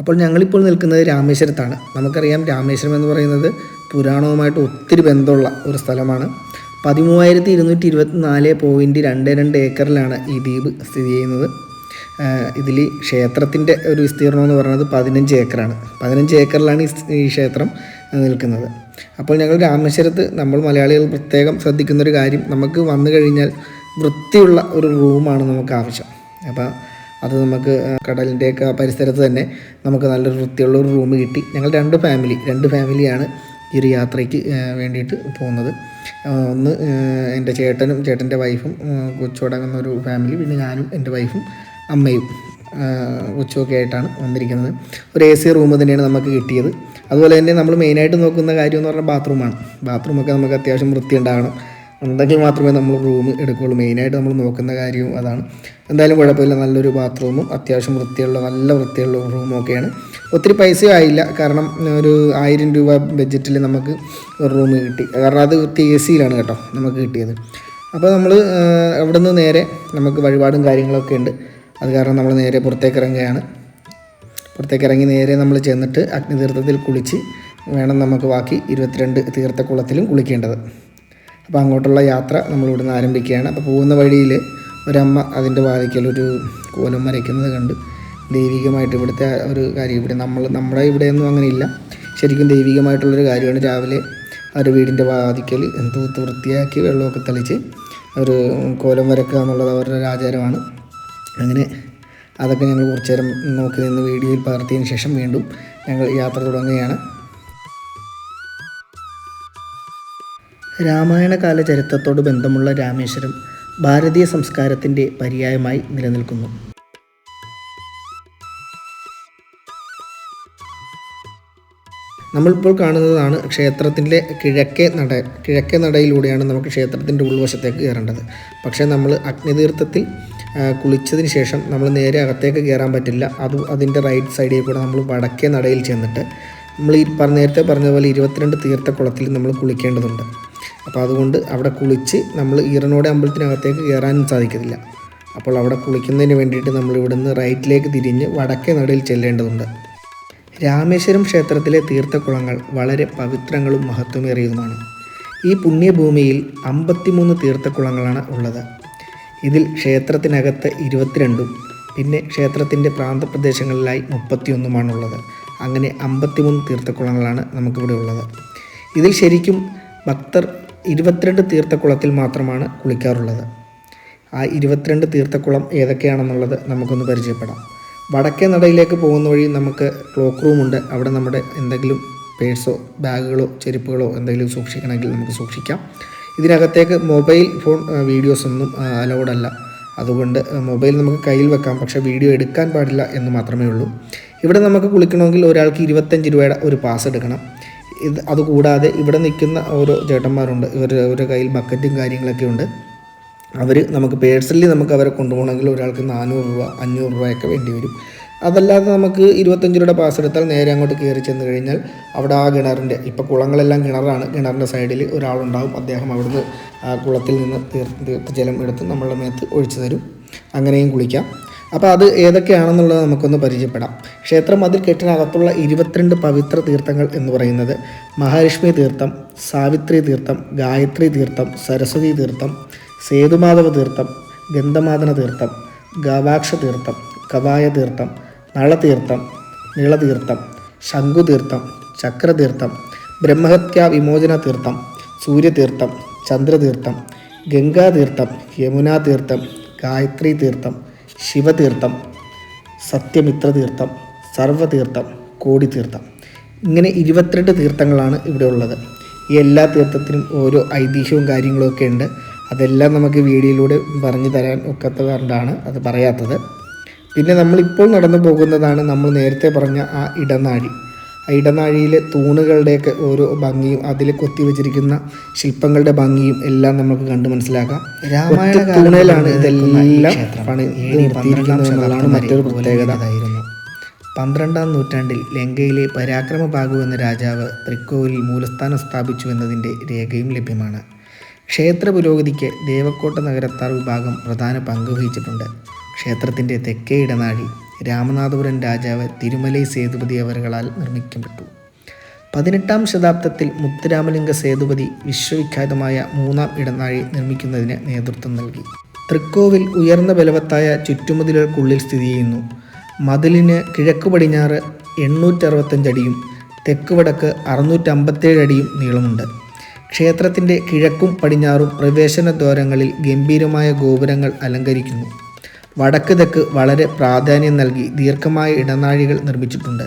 അപ്പോൾ ഞങ്ങളിപ്പോൾ നിൽക്കുന്നത് രാമേശ്വരത്താണ്. നമുക്കറിയാം രാമേശ്വരം എന്ന് പറയുന്നത് പുരാണവുമായിട്ട് ഒത്തിരി ബന്ധമുള്ള ഒരു സ്ഥലമാണ്. പതിമൂവായിരത്തി ഇരുന്നൂറ്റി ഇരുപത്തി നാല് പോയിന്റ് രണ്ട് രണ്ട് ഏക്കറിലാണ് ഈ ദ്വീപ് സ്ഥിതി ചെയ്യുന്നത്. ഇതിൽ ക്ഷേത്രത്തിന്റെ ഒരു വിസ്തീർണം എന്ന് പറയുന്നത് പതിനഞ്ച് ഏക്കറാണ്. പതിനഞ്ച് ഏക്കറിലാണ് ഈ ക്ഷേത്രം നിൽക്കുന്നത്. അപ്പോൾ ഞങ്ങൾ രാമേശ്വരത്ത് നമ്മൾ മലയാളികൾ പ്രത്യേകം ശ്രദ്ധിക്കുന്ന ഒരു കാര്യം നമുക്ക് വന്നു കഴിഞ്ഞാൽ വൃത്തിയുള്ള ഒരു റൂമാണ് നമുക്ക് ആവശ്യം. അപ്പോൾ അത് നമുക്ക് കടലിന്റെയൊക്കെ പരിസരത്ത് തന്നെ നമുക്ക് നല്ലൊരു വൃത്തിയുള്ള ഒരു റൂം കിട്ടി. ഞങ്ങൾ രണ്ട് ഫാമിലി രണ്ട് ഫാമിലിയാണ് ഈ ഒരു യാത്രയ്ക്ക് വേണ്ടിയിട്ട് പോകുന്നത്. ഒന്ന് എന്റെ ചേട്ടനും ചേട്ടന്റെ വൈഫും കൊച്ചുടങ്ങുന്ന ഒരു ഫാമിലി പിന്നെ ഞാനും എന്റെ വൈഫും അമ്മയും ഉച്ചൊക്കെ ആയിട്ടാണ് വന്നിരിക്കുന്നത്. ഒരു എ സി റൂം തന്നെയാണ് നമുക്ക് കിട്ടിയത്. അതുപോലെ തന്നെ നമ്മൾ മെയിനായിട്ട് നോക്കുന്ന കാര്യം എന്ന് പറഞ്ഞാൽ ബാത്റൂമാണ് ബാത്റൂമൊക്കെ നമുക്ക് അത്യാവശ്യം വൃത്തി ഉണ്ടാകണം ഉണ്ടെങ്കിൽ മാത്രമേ നമ്മൾ റൂം എടുക്കുകയുള്ളൂ. മെയിനായിട്ട് നമ്മൾ നോക്കുന്ന കാര്യവും അതാണ്. എന്തായാലും കുഴപ്പമില്ല. നല്ലൊരു ബാത്റൂമും അത്യാവശ്യം വൃത്തിയുള്ള നല്ല വൃത്തിയുള്ള റൂമും ഒക്കെയാണ്. ഒത്തിരി പൈസയും ആയില്ല. കാരണം ഒരു ആയിരം രൂപ ബഡ്ജറ്റിൽ നമുക്ക് ഒരു റൂം കിട്ടി. കാരണം അത് വിത്ത് എ സിയിലാണ് കേട്ടോ നമുക്ക് കിട്ടിയത്. അപ്പോൾ നമ്മൾ അവിടെ നിന്ന് നേരെ നമുക്ക് വഴിപാടും കാര്യങ്ങളൊക്കെ ഉണ്ട്. അത് കാരണം നമ്മൾ നേരെ പുറത്തേക്ക് ഇറങ്ങുകയാണ് പുറത്തേക്ക് ഇറങ്ങി നേരെ നമ്മൾ ചെന്നിട്ട് അഗ്നിതീർത്ഥത്തിൽ കുളിച്ച് വേണം നമുക്ക് ബാക്കി ഇരുപത്തിരണ്ട് തീർത്ഥക്കുളത്തിലും കുളിക്കേണ്ടത്. അപ്പോൾ അങ്ങോട്ടുള്ള യാത്ര നമ്മളിവിടെ നിന്ന് ആരംഭിക്കുകയാണ്. അപ്പോൾ പോകുന്ന വഴിയിൽ ഒരമ്മ അതിന്റെ വാതിക്കൽ ഒരു കോലം വരയ്ക്കുന്നത് കണ്ട് ദൈവികമായിട്ട് ഇവിടുത്തെ ഒരു കാര്യം ഇവിടെ നമ്മൾ നമ്മുടെ ഇവിടെയൊന്നും അങ്ങനെയില്ല. ശരിക്കും ദൈവികമായിട്ടുള്ളൊരു കാര്യമാണ് രാവിലെ ഒരു വീടിന്റെ വാതിക്കൽ തൂത്ത് വൃത്തിയാക്കി വെള്ളമൊക്കെ തളിച്ച് ഒരു കോലം വരക്കുക എന്നുള്ളത് അവരുടെ ഒരു ആചാരമാണ്. അങ്ങനെ അതൊക്കെ ഞങ്ങൾ കുറച്ചു നേരം നോക്കി നിന്ന് വീഡിയോയിൽ പകർത്തിയതിന് ശേഷം വീണ്ടും ഞങ്ങൾ യാത്ര തുടങ്ങുകയാണ്. രാമായണകാല ചരിത്രത്തോട് ബന്ധമുള്ള രാമേശ്വരം ഭാരതീയ സംസ്കാരത്തിന്റെ പര്യായമായി നിലനിൽക്കുന്നു. നമ്മളിപ്പോൾ കാണുന്നതാണ് ക്ഷേത്രത്തിന്റെ കിഴക്കേ നട കിഴക്കേ നടയിലൂടെയാണ് നമുക്ക് ക്ഷേത്രത്തിന്റെ ഉൾവശത്തേക്ക് കയറേണ്ടത്. പക്ഷേ നമ്മൾ അഗ്നിതീർത്ഥത്തിൽ കുളിച്ചതിന് ശേഷം നമ്മൾ നേരെ അകത്തേക്ക് കയറാൻ പറ്റില്ല. അത് അതിന്റെ റൈറ്റ് സൈഡിൽ കൂടെ നമ്മൾ വടക്കേ നടയിൽ ചെന്നിട്ട് നമ്മൾ ഈ നേരത്തെ പറഞ്ഞ പോലെ ഇരുപത്തിരണ്ട് തീർത്ഥക്കുളത്തിൽ നമ്മൾ കുളിക്കേണ്ടതുണ്ട്. അപ്പോൾ അതുകൊണ്ട് അവിടെ കുളിച്ച് നമ്മൾ ഈറനോടെ അമ്പലത്തിനകത്തേക്ക് കയറാനും സാധിക്കത്തില്ല. അപ്പോൾ അവിടെ കുളിക്കുന്നതിന് വേണ്ടിയിട്ട് നമ്മൾ ഇവിടുന്ന് റൈറ്റിലേക്ക് തിരിഞ്ഞ് വടക്കേ നടയിൽ ചെല്ലേണ്ടതുണ്ട്. രാമേശ്വരം ക്ഷേത്രത്തിലെ തീർത്ഥക്കുളങ്ങൾ വളരെ പവിത്രങ്ങളും മഹത്വമേറിയതുമാണ്. ഈ പുണ്യഭൂമിയിൽ അമ്പത്തിമൂന്ന് തീർത്ഥക്കുളങ്ങളാണ് ഉള്ളത്. ഇതിൽ ക്ഷേത്രത്തിനകത്ത് ഇരുപത്തിരണ്ടും പിന്നെ ക്ഷേത്രത്തിന്റെ പ്രാന്തപ്രദേശങ്ങളിലായി മുപ്പത്തിയൊന്നുമാണുള്ളത് അങ്ങനെ അമ്പത്തിമൂന്ന് തീർത്ഥക്കുളങ്ങളാണ് നമുക്കിവിടെ ഉള്ളത്. ഇതിൽ ശരിക്കും ഭക്തർ ഇരുപത്തിരണ്ട് തീർത്ഥക്കുളത്തിൽ മാത്രമാണ് കുളിക്കാറുള്ളത്. ആ ഇരുപത്തിരണ്ട് തീർത്ഥക്കുളം ഏതൊക്കെയാണെന്നുള്ളത് നമുക്കൊന്ന് പരിചയപ്പെടാം. വടക്കേ നടയിലേക്ക് പോകുന്ന വഴി നമുക്ക് ക്ലോക്ക് റൂമുണ്ട്. അവിടെ നമ്മുടെ എന്തെങ്കിലും പേഴ്സോ ബാഗുകളോ ചെരുപ്പുകളോ എന്തെങ്കിലും സൂക്ഷിക്കണമെങ്കിൽ നമുക്ക് സൂക്ഷിക്കാം. ഇതിനകത്തേക്ക് മൊബൈൽ ഫോൺ വീഡിയോസ് ഒന്നും അലൗഡ് അല്ല അതുകൊണ്ട് മൊബൈൽ നമുക്ക് കയ്യിൽ വെക്കാം. പക്ഷേ വീഡിയോ എടുക്കാൻ പാടില്ല എന്ന് മാത്രമേ ഉള്ളൂ. ഇവിടെ നമുക്ക് കുളിക്കണമെങ്കിൽ ഒരാൾക്ക് ഇരുപത്തഞ്ച് രൂപയുടെ ഒരു പാസ് എടുക്കണം. ഇത് അതുകൂടാതെ ഇവിടെ നിൽക്കുന്ന ഓരോ ചേട്ടന്മാരുണ്ട്. ഇവർ അവരുടെ കയ്യിൽ ബക്കറ്റും കാര്യങ്ങളൊക്കെ ഉണ്ട്. അവർ നമുക്ക് പേഴ്സണലി നമുക്ക് അവരെ കൊണ്ടുപോകണമെങ്കിൽ ഒരാൾക്ക് നാനൂറ് രൂപ അഞ്ഞൂറ് രൂപയൊക്കെ വേണ്ടി വരും. അതല്ലാതെ നമുക്ക് ഇരുപത്തഞ്ച് രൂപയുടെ പാസ് എടുത്താൽ നേരെ അങ്ങോട്ട് കയറി ചെന്ന് കഴിഞ്ഞാൽ അവിടെ ആ കിണറിന്റെ ഇപ്പോൾ കുളങ്ങളെല്ലാം കിണറാണ്. കിണറിന്റെ സൈഡിൽ ഒരാളുണ്ടാവും. അദ്ദേഹം അവിടുന്ന് ആ കുളത്തിൽ നിന്ന് തീർത്ത് ജലം എടുത്ത് നമ്മളുടെ മേത്ത് ഒഴിച്ചു തരും. അങ്ങനെയും കുളിക്കാം. അപ്പോൾ അത് ഏതൊക്കെയാണെന്നുള്ളത് നമുക്കൊന്ന് പരിചയപ്പെടാം. ക്ഷേത്രം അതിൽ കെട്ടിനകത്തുള്ള ഇരുപത്തിരണ്ട് പവിത്ര തീർത്ഥങ്ങൾ എന്ന് പറയുന്നത് മഹാലക്ഷ്മി തീർത്ഥം സാവിത്രി തീർത്ഥം ഗായത്രി തീർത്ഥം സരസ്വതി തീർത്ഥം സേതുമാധവ തീർത്ഥം ഗന്ധമാദന തീർത്ഥം ഗവാക്ഷ തീർത്ഥം കവായ തീർത്ഥം നളതീർത്ഥം നിളതീർത്ഥം ശംഖുതീർത്ഥം ചക്രതീർത്ഥം ബ്രഹ്മഹത്യാ വിമോചന തീർത്ഥം സൂര്യതീർത്ഥം ചന്ദ്രതീർത്ഥം ഗംഗാതീർത്ഥം യമുനാതീർത്ഥം ഗായത്രി തീർത്ഥം ശിവതീർത്ഥം സത്യമിത്രതീർത്ഥം സർവതീർത്ഥം കോടിതീർത്ഥം. ഇങ്ങനെ ഇരുപത്തിരണ്ട് തീർത്ഥങ്ങളാണ് ഇവിടെ ഉള്ളത്. ഈ എല്ലാ തീർത്ഥത്തിനും ഓരോ ഐതിഹ്യവും കാര്യങ്ങളൊക്കെ ഉണ്ട്. അതെല്ലാം നമുക്ക് വീഡിയോയിലൂടെ പറഞ്ഞു തരാൻ ഒക്കത്തതുകൊണ്ടാണ് അത് പറയാത്തത്. പിന്നെ നമ്മളിപ്പോൾ നടന്നു പോകുന്നതാണ് നമ്മൾ നേരത്തെ പറഞ്ഞ ആ ഇടനാഴി. ഇടനാഴിയിലെ തൂണുകളുടെയൊക്കെ ഓരോ ഭംഗിയും അതിൽ കൊത്തി വെച്ചിരിക്കുന്ന ശില്പങ്ങളുടെ ഭംഗിയും എല്ലാം നമുക്ക് കണ്ട് മനസ്സിലാക്കാം. രാമായണ തൂണയിലാണ് ഇതെല്ലാം പണി മറ്റൊരു പ്രത്യേകത. പന്ത്രണ്ടാം നൂറ്റാണ്ടിൽ ലങ്കയിലെ പരാക്രമബാഹു എന്ന രാജാവ് തൃക്കോവിലിൽ മൂലസ്ഥാനം സ്ഥാപിച്ചു എന്നതിന്റെ രേഖയും ലഭ്യമാണ്. ക്ഷേത്ര പുരോഗതിക്ക് ദേവക്കോട്ട നഗരത്താർ വിഭാഗം പ്രധാന പങ്ക് വഹിച്ചിട്ടുണ്ട്. ക്ഷേത്രത്തിന്റെ തെക്കേ ഇടനാഴി രാമനാഥപുരം രാജാവ് തിരുമലൈ സേതുപതി അവരുകളാൽ നിർമ്മിക്കപ്പെട്ടു. പതിനെട്ടാം ശതാബ്ദത്തിൽ മുത്തുരാമലിംഗ സേതുപതി വിശ്വവിഖ്യാതമായ മൂന്നാം ഇടനാഴി നിർമ്മിക്കുന്നതിന് നേതൃത്വം നൽകി. തൃക്കോവിൽ ഉയർന്ന ബലവത്തായ ചുറ്റുമതിലുകൾക്കുള്ളിൽ സ്ഥിതി ചെയ്യുന്നു. മതിലിന് കിഴക്ക് പടിഞ്ഞാറ് എണ്ണൂറ്ററുപത്തഞ്ചടിയും തെക്ക് വടക്ക് അറുന്നൂറ്റമ്പത്തേഴ് അടിയും നീളമുണ്ട്. ക്ഷേത്രത്തിന്റെ കിഴക്കും പടിഞ്ഞാറും പ്രവേശന ദ്വാരങ്ങളിൽ ഗംഭീരമായ ഗോപുരങ്ങൾ അലങ്കരിക്കുന്നു. വടക്ക് തെക്ക് വളരെ പ്രാധാന്യം നൽകി ദീർഘമായ ഇടനാഴികൾ നിർമ്മിച്ചിട്ടുണ്ട്.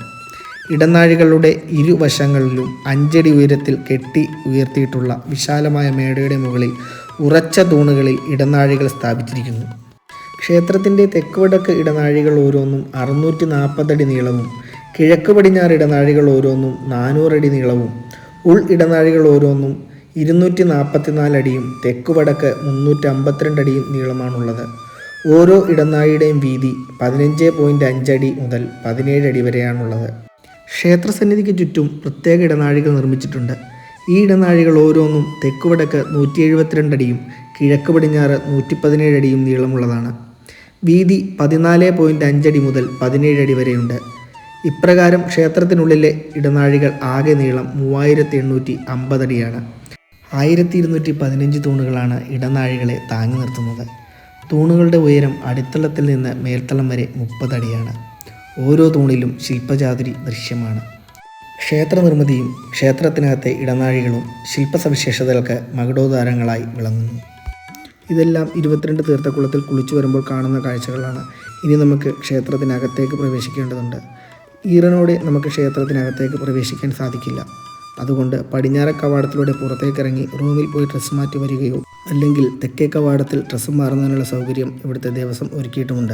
ഇടനാഴികളുടെ ഇരുവശങ്ങളിലും അഞ്ചടി ഉയരത്തിൽ കെട്ടി ഉയർത്തിയിട്ടുള്ള വിശാലമായ മേടയുടെ മുകളിൽ ഉറച്ച തൂണുകളിൽ ഇടനാഴികൾ സ്ഥാപിച്ചിരിക്കുന്നു. ക്ഷേത്രത്തിന്റെ തെക്ക് വടക്ക് ഇടനാഴികൾ ഓരോന്നും അറുന്നൂറ്റി നാൽപ്പതടി നീളവും കിഴക്ക് പടിഞ്ഞാറ് ഇടനാഴികൾ ഓരോന്നും നാനൂറടി നീളവും ഉൾ ഇടനാഴികൾ ഓരോന്നും ഇരുന്നൂറ്റി നാൽപ്പത്തിനാല് അടിയും തെക്ക് വടക്ക് മുന്നൂറ്റി അമ്പത്തിരണ്ടടിയും നീളമാണുള്ളത്. ഓരോ ഇടനാഴിയുടെയും വീതി പതിനഞ്ച് പോയിന്റ് അഞ്ചടി മുതൽ പതിനേഴ് അടി വരെയാണുള്ളത്. ക്ഷേത്രസന്നിധിക്ക് ചുറ്റും പ്രത്യേക ഇടനാഴികൾ നിർമ്മിച്ചിട്ടുണ്ട്. ഈ ഇടനാഴികൾ ഓരോന്നും തെക്കുവടക്ക് നൂറ്റി എഴുപത്തിരണ്ട് അടിയും കിഴക്ക് പടിഞ്ഞാറ് നൂറ്റി പതിനേഴ് അടിയും നീളമുള്ളതാണ്. വീതി പതിനാല് പോയിന്റ് അഞ്ചടി മുതൽ പതിനേഴ് അടി വരെയുണ്ട്. ഇപ്രകാരം ക്ഷേത്രത്തിനുള്ളിലെ ഇടനാഴികൾ ആകെ നീളം മൂവായിരത്തി എണ്ണൂറ്റി അമ്പതടിയാണ് ആയിരത്തി ഇരുന്നൂറ്റി പതിനഞ്ച് തൂണുകളാണ് ഇടനാഴികളെ താങ്ങി നിർത്തുന്നത്. തൂണുകളുടെ ഉയരം അടിത്തളത്തിൽ നിന്ന് മേൽത്തളം വരെ മുപ്പതടിയാണ്. ഓരോ തൂണിലും ശില്പചാതുരി ദൃശ്യമാണ്. ക്ഷേത്ര നിർമ്മിതിയും ക്ഷേത്രത്തിനകത്തെ ഇടനാഴികളും ശില്പസവിശേഷതകൾക്ക് മകടോദാരങ്ങളായി വിളങ്ങുന്നു. ഇതെല്ലാം ഇരുപത്തിരണ്ട് തീർത്ഥക്കുളത്തിൽ കുളിച്ചു വരുമ്പോൾ കാണുന്ന കാഴ്ചകളാണ്. ഇനി നമുക്ക് ക്ഷേത്രത്തിനകത്തേക്ക് പ്രവേശിക്കേണ്ടതുണ്ട്. ഈറനോടെ നമുക്ക് ക്ഷേത്രത്തിനകത്തേക്ക് പ്രവേശിക്കാൻ സാധിക്കില്ല. അതുകൊണ്ട് പടിഞ്ഞാറ കവാടത്തിലൂടെ പുറത്തേക്കിറങ്ങി റൂമിൽ പോയി ഡ്രസ്സ് മാറ്റി വരികയോ അല്ലെങ്കിൽ തെക്കേ കവാടത്തിൽ ഡ്രസ്സ് മാറുന്നതിനുള്ള സൗകര്യം ഇവിടുത്തെ ദേവസ്വം ഒരുക്കിയിട്ടുമുണ്ട്.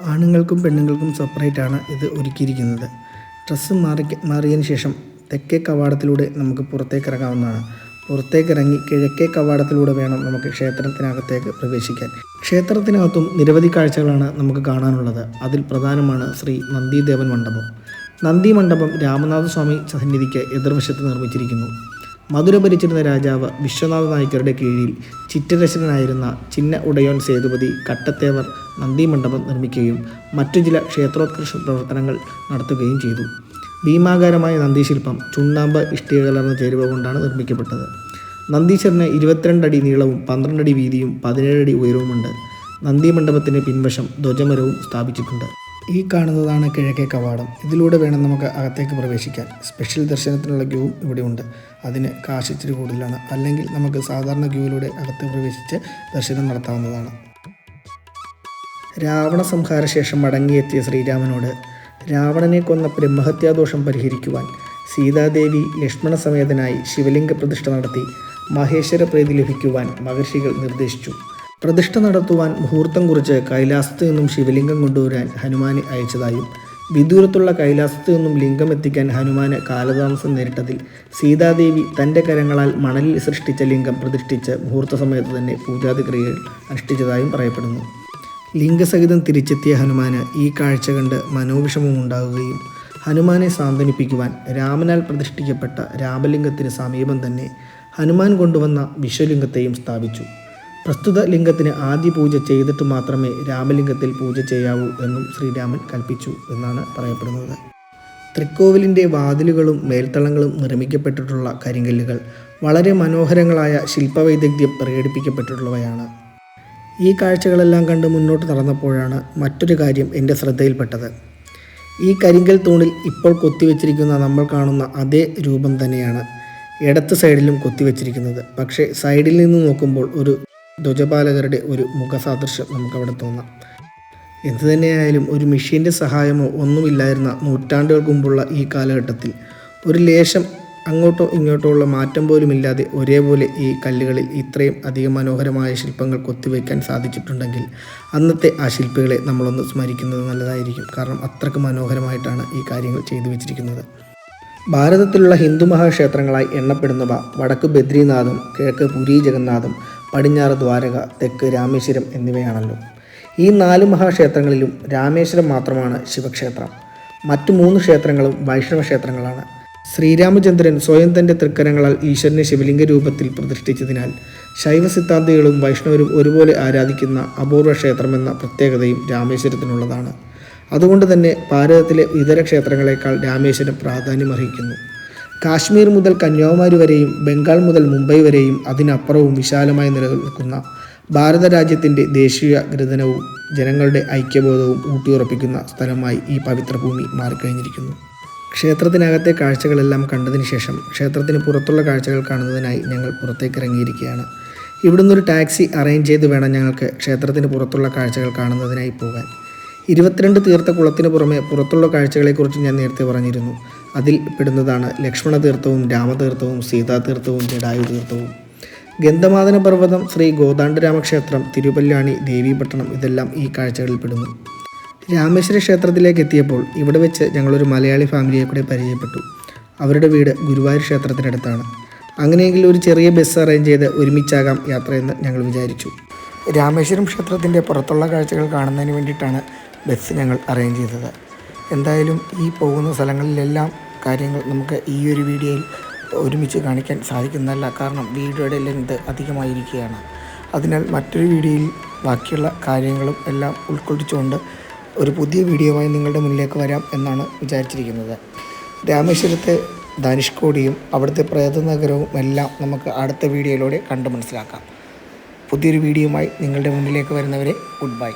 ആണുങ്ങൾക്കും പെണ്ണുങ്ങൾക്കും സെപ്പറേറ്റ് ആണ് ഇത് ഒരുക്കിയിരിക്കുന്നത്. ഡ്രസ്സ് മാറി മാറിയതിന് ശേഷം തെക്കേ കവാടത്തിലൂടെ നമുക്ക് പുറത്തേക്ക് ഇറങ്ങാവുന്നതാണ്. പുറത്തേക്ക് ഇറങ്ങി കിഴക്കേ കവാടത്തിലൂടെ വേണം നമുക്ക് ക്ഷേത്രത്തിനകത്തേക്ക് പ്രവേശിക്കാൻ. ക്ഷേത്രത്തിനകത്തും നിരവധി കാഴ്ചകളാണ് നമുക്ക് കാണാനുള്ളത്. അതിൽ പ്രധാനമാണ് ശ്രീ നന്ദിദേവൻ മണ്ഡപം. നന്ദി മണ്ഡപം രാമനാഥസ്വാമി സന്നിധിക്ക് എതിർവശത്ത് നിർമ്മിച്ചിരിക്കുന്നു. മധുര ഭരിച്ചിരുന്ന രാജാവ് വിശ്വനാഥ നായ്ക്കരുടെ കീഴിൽ ചിറ്റരശനായിരുന്ന ചിന്ന ഉടയോൻ സേതുപതി കട്ടത്തേവർ നന്ദി മണ്ഡപം നിർമ്മിക്കുകയും മറ്റു ചില ക്ഷേത്രോത്കർഷ പ്രവർത്തനങ്ങൾ നടത്തുകയും ചെയ്തു. ഭീമാകാരമായ നന്ദിശില്പം ചുണ്ണാമ്പ് ഇഷ്ടിക കലർന്ന ചേരുവ കൊണ്ടാണ് നിർമ്മിക്കപ്പെട്ടത്. നന്ദീശ്വരന് ഇരുപത്തിരണ്ട് അടി നീളവും പന്ത്രണ്ട് അടി വീതിയും പതിനേഴ് അടി ഉയരവുമുണ്ട്. നന്ദി മണ്ഡപത്തിന്റെ പിൻവശം ധ്വജമരവും സ്ഥാപിച്ചിട്ടുണ്ട്. ഈ കാണുന്നതാണ് കിഴക്കേ കവാടം. ഇതിലൂടെ വേണം നമുക്ക് അകത്തേക്ക് പ്രവേശിക്കാൻ. സ്പെഷ്യൽ ദർശനത്തിനുള്ള ക്യൂവും ഇവിടെ ഉണ്ട്. അതിന് കാശ് ഇച്ചിരി കൂടുതലാണ്. അല്ലെങ്കിൽ നമുക്ക് സാധാരണ ക്യൂവിലൂടെ അകത്ത് പ്രവേശിച്ച് ദർശനം നടത്താവുന്നതാണ്. രാവണ സംഹാര ശേഷം മടങ്ങിയെത്തിയ ശ്രീരാമനോട് രാവണനെ കൊന്ന ബ്രഹ്മഹത്യാദോഷം പരിഹരിക്കുവാൻ സീതാദേവി ലക്ഷ്മണ സമേതനായി ശിവലിംഗ പ്രതിഷ്ഠ നടത്തി മഹേശ്വര പ്രീതി ലഭിക്കുവാൻ മഹർഷികൾ നിർദ്ദേശിച്ചു. പ്രതിഷ്ഠ നടത്തുവാൻ മുഹൂർത്തം കുറിച്ച് കൈലാസത്ത് നിന്നും ശിവലിംഗം കൊണ്ടുവരാൻ ഹനുമാനെ അയച്ചതായും വിദൂരത്തുള്ള കൈലാസത്ത് നിന്നും ലിംഗം എത്തിക്കാൻ ഹനുമാന് കാലതാമസം നേരിട്ടതിൽ സീതാദേവി തന്റെ കരങ്ങളാൽ മണലിൽ സൃഷ്ടിച്ച ലിംഗം പ്രതിഷ്ഠിച്ച് മുഹൂർത്ത സമയത്ത് തന്നെ പൂജാതി ക്രിയകൾ അനുഷ്ഠിച്ചതായും പറയപ്പെടുന്നു. ലിംഗസഹിതം തിരിച്ചെത്തിയ ഹനുമാന് ഈ കാഴ്ച കണ്ട് മനോവിഷമം ഉണ്ടാവുകയും ഹനുമാനെ സാന്ത്വനിപ്പിക്കുവാൻ രാമനാൽ പ്രതിഷ്ഠിക്കപ്പെട്ട രാമലിംഗത്തിന് സമീപം തന്നെ ഹനുമാൻ കൊണ്ടുവന്ന വിശ്വലിംഗത്തെയും സ്ഥാപിച്ചു. പ്രസ്തുത ലിംഗത്തിന് ആദ്യ പൂജ ചെയ്തിട്ട് മാത്രമേ രാമലിംഗത്തിൽ പൂജ ചെയ്യാവൂ എന്നും ശ്രീരാമൻ കൽപ്പിച്ചു എന്നാണ് പറയപ്പെടുന്നത്. തൃക്കോവിലിന്റെ വാതിലുകളും മേൽത്തളങ്ങളും നിർമ്മിക്കപ്പെട്ടിട്ടുള്ള കരിങ്കല്ലുകൾ വളരെ മനോഹരങ്ങളായ ശില്പവൈദഗ്ധ്യം പ്രകടിപ്പിക്കപ്പെട്ടിട്ടുള്ളവയാണ്. ഈ കാഴ്ചകളെല്ലാം കണ്ട് മുന്നോട്ട് നടന്നപ്പോഴാണ് മറ്റൊരു കാര്യം എന്റെ ശ്രദ്ധയിൽപ്പെട്ടത്. ഈ കരിങ്കൽ തൂണിൽ ഇപ്പോൾ കൊത്തിവെച്ചിരിക്കുന്ന നമ്മൾ കാണുന്ന അതേ രൂപം തന്നെയാണ് ഇടത്ത് സൈഡിലും കൊത്തിവെച്ചിരിക്കുന്നത്. പക്ഷേ സൈഡിൽ നിന്ന് നോക്കുമ്പോൾ ഒരു ധ്വജപാലകരുടെ ഒരു മുഖസാദൃശ്യം നമുക്കവിടെ തോന്നാം. എന്തു തന്നെയായാലും ഒരു മെഷീന്റെ സഹായമോ ഒന്നുമില്ലായിരുന്ന നൂറ്റാണ്ടുകൾക്ക് മുമ്പുള്ള ഈ കാലഘട്ടത്തിൽ ഒരു ലേശം അങ്ങോട്ടോ ഇങ്ങോട്ടോ ഉള്ള മാറ്റം പോലും ഇല്ലാതെ ഒരേപോലെ ഈ കല്ലുകളിൽ ഇത്രയും അധികം മനോഹരമായ ശില്പങ്ങൾ കൊത്തിവെക്കാൻ സാധിച്ചിട്ടുണ്ടെങ്കിൽ അന്നത്തെ ആ ശില്പികളെ നമ്മളൊന്ന് സ്മരിക്കുന്നത് നല്ലതായിരിക്കും. കാരണം അത്രയ്ക്ക് മനോഹരമായിട്ടാണ് ഈ കാര്യങ്ങൾ ചെയ്തു വെച്ചിരിക്കുന്നത്. ഭാരതത്തിലുള്ള ഹിന്ദു മഹാക്ഷേത്രങ്ങളായി എണ്ണപ്പെടുന്നവ വടക്ക് ബദ്രീനാഥും കിഴക്ക് പുരി ജഗന്നാഥും പടിഞ്ഞാറ് ദ്വാരക തെക്ക് രാമേശ്വരം എന്നിവയാണല്ലോ. ഈ നാല് മഹാക്ഷേത്രങ്ങളിലും രാമേശ്വരം മാത്രമാണ് ശിവക്ഷേത്രം. മറ്റു മൂന്ന് ക്ഷേത്രങ്ങളും വൈഷ്ണവ ക്ഷേത്രങ്ങളാണ്. ശ്രീരാമചന്ദ്രൻ സ്വയം തന്റെ തൃക്കരങ്ങളാൽ ഈശ്വരനെ ശിവലിംഗ രൂപത്തിൽ പ്രതിഷ്ഠിച്ചതിനാൽ ശൈവ സിദ്ധാന്തികളും വൈഷ്ണവരും ഒരുപോലെ ആരാധിക്കുന്ന അപൂർവ ക്ഷേത്രമെന്ന പ്രത്യേകതയും രാമേശ്വരത്തിനുള്ളതാണ്. അതുകൊണ്ട് തന്നെ ഭാരതത്തിലെ ഇതര ക്ഷേത്രങ്ങളെക്കാൾ രാമേശ്വരം പ്രാധാന്യമർഹിക്കുന്നു. കാശ്മീർ മുതൽ കന്യാകുമാരി വരെയും ബംഗാൾ മുതൽ മുംബൈ വരെയും അതിനപ്പുറവും വിശാലമായി നിലനിൽക്കുന്ന ഭാരത രാജ്യത്തിന്റെ ദേശീയ ഗ്രഥനവും ജനങ്ങളുടെ ഐക്യബോധവും ഊട്ടിയുറപ്പിക്കുന്ന സ്ഥലമായി ഈ പവിത്ര ഭൂമി മാറിക്കഴിഞ്ഞിരിക്കുന്നു. ക്ഷേത്രത്തിനകത്തെ കാഴ്ചകളെല്ലാം കണ്ടതിന് ശേഷം ക്ഷേത്രത്തിന് പുറത്തുള്ള കാഴ്ചകൾ കാണുന്നതിനായി ഞങ്ങൾ പുറത്തേക്ക് ഇറങ്ങിയിരിക്കുകയാണ് ഇവിടുന്ന് ഒരു ടാക്സി അറേഞ്ച് ചെയ്ത് വേണം ഞങ്ങൾക്ക് ക്ഷേത്രത്തിന് പുറത്തുള്ള കാഴ്ചകൾ കാണുന്നതിനായി പോകാൻ. ഇരുപത്തിരണ്ട് തീർത്ഥ കുളത്തിന് പുറമെ പുറത്തുള്ള കാഴ്ചകളെക്കുറിച്ച് ഞാൻ നേരത്തെ പറഞ്ഞിരുന്നു. അതിൽ പെടുന്നതാണ്. ലക്ഷ്മണതീർത്ഥവും രാമതീർത്ഥവും സീതാതീർത്ഥവും ജഡായു തീർത്ഥവും ഗന്ധമാദന പർവതം ശ്രീ ഗോദാണ്ഡരാമക്ഷേത്രം തിരുവല്ലാണി ദേവീപട്ടണം ഇതെല്ലാം ഈ കാഴ്ചകളിൽ പെടുന്നു. രാമേശ്വര ക്ഷേത്രത്തിലേക്ക് എത്തിയപ്പോൾ ഇവിടെ വെച്ച് ഞങ്ങളൊരു മലയാളി ഫാമിലിയെ കൂടെ പരിചയപ്പെട്ടു. അവരുടെ വീട് ഗുരുവായൂർ ക്ഷേത്രത്തിനടുത്താണ്. അങ്ങനെയെങ്കിൽ ഒരു ചെറിയ ബസ് അറേഞ്ച് ചെയ്ത് ഒരുമിച്ചാകാം യാത്രയെന്ന് ഞങ്ങൾ വിചാരിച്ചു. രാമേശ്വരം ക്ഷേത്രത്തിന്റെ പുറത്തുള്ള കാഴ്ചകൾ കാണുന്നതിന് വേണ്ടിയിട്ടാണ് ബസ് ഞങ്ങൾ അറേഞ്ച് ചെയ്തത്. എന്തായാലും ഈ പോകുന്ന സ്ഥലങ്ങളിലെല്ലാം കാര്യങ്ങൾ നമുക്ക് ഈ ഒരു വീഡിയോയിൽ ഒരുമിച്ച് കാണിക്കാൻ സാധിക്കുന്നതല്ല. കാരണം വീഡിയോയുടെ ലെങ്ത് അധികമായിരിക്കുകയാണ്. അതിനാൽ മറ്റൊരു വീഡിയോയിൽ ബാക്കിയുള്ള കാര്യങ്ങളും എല്ലാം ഉൾക്കൊള്ളിച്ചുകൊണ്ട് ഒരു പുതിയ വീഡിയോയുമായി നിങ്ങളുടെ മുന്നിലേക്ക് വരാം എന്നാണ് വിചാരിച്ചിരിക്കുന്നത്. രാമേശ്വരത്തെ ധനുഷ്കോടിയും അവിടുത്തെ പ്രേത നഗരവും എല്ലാം നമുക്ക് അടുത്ത വീഡിയോയിലൂടെ കണ്ടു മനസ്സിലാക്കാം പുതിയൊരു വീഡിയോയുമായി നിങ്ങളുടെ മുന്നിലേക്ക് വരുന്നവരെ ഗുഡ് ബൈ.